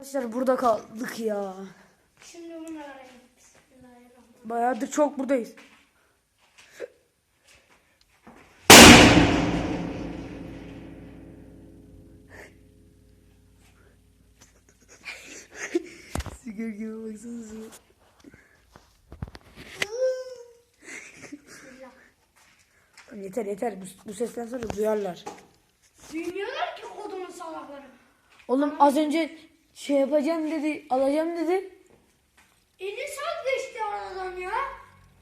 Arkadaşlar burada kaldık ya. Şimdi bunu. Bismillahirrahmanirrahim. Bayağıdır çok buradayız. Sigara gibi baksanıza. Yeter yeter bu, bu sesten sonra duyarlar. Duymuyorlar ki kodumun salakları. Oğlum az önce şey yapacağım dedi, alacağım dedi. 50 saat geçti aradan ya.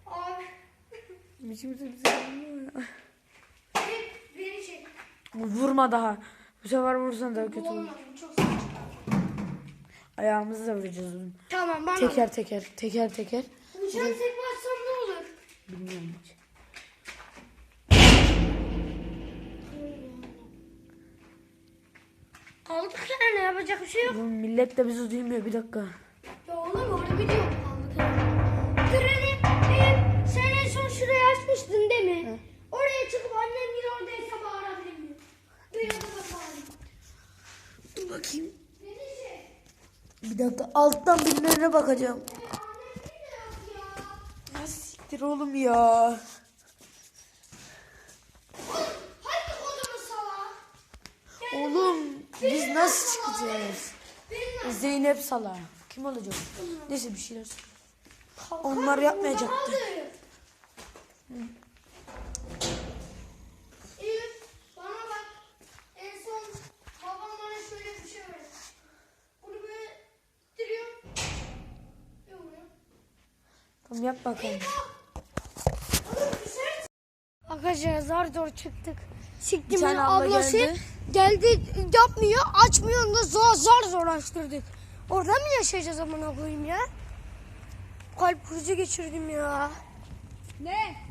Abi. Biçimde bize Beni, beni çek. Vurma daha. Bu sefer vursan daha kötü olur. olmadı. Çok saçma. Ayağımızı da vuracağız oğlum. Tamam bana. Teker teker, teker teker. Uçan tek bassam ne olur? Bilmiyorum hiç. Kaldık yani yapacak bir şey yok. Oğlum millet de bizi duymuyor bir dakika. Ya oğlum orada yok kaldık. Treni benim sen en son şuraya açmıştın değil mi? Oraya çıkıp annem yine oradaysa bağırabilir miyim? Da bağırayım. Dur bakayım. Bir dakika alttan birilerine bakacağım. Ya. Ya siktir oğlum ya. Oğlum biz nasıl çıkacağız? Zeynep Sala. Kim olacak? Neyse bir şeyler Onlar yapmayacaktı. Şey. Tamam yap bakalım. Arkadaşlar zar zor çıktık. Siktim tane abla ablası geldi. yapmıyor açmıyor da zor zar zor açtırdık. Orada mı yaşayacağız amına koyayım ya? Kalp krizi geçirdim ya. Ne?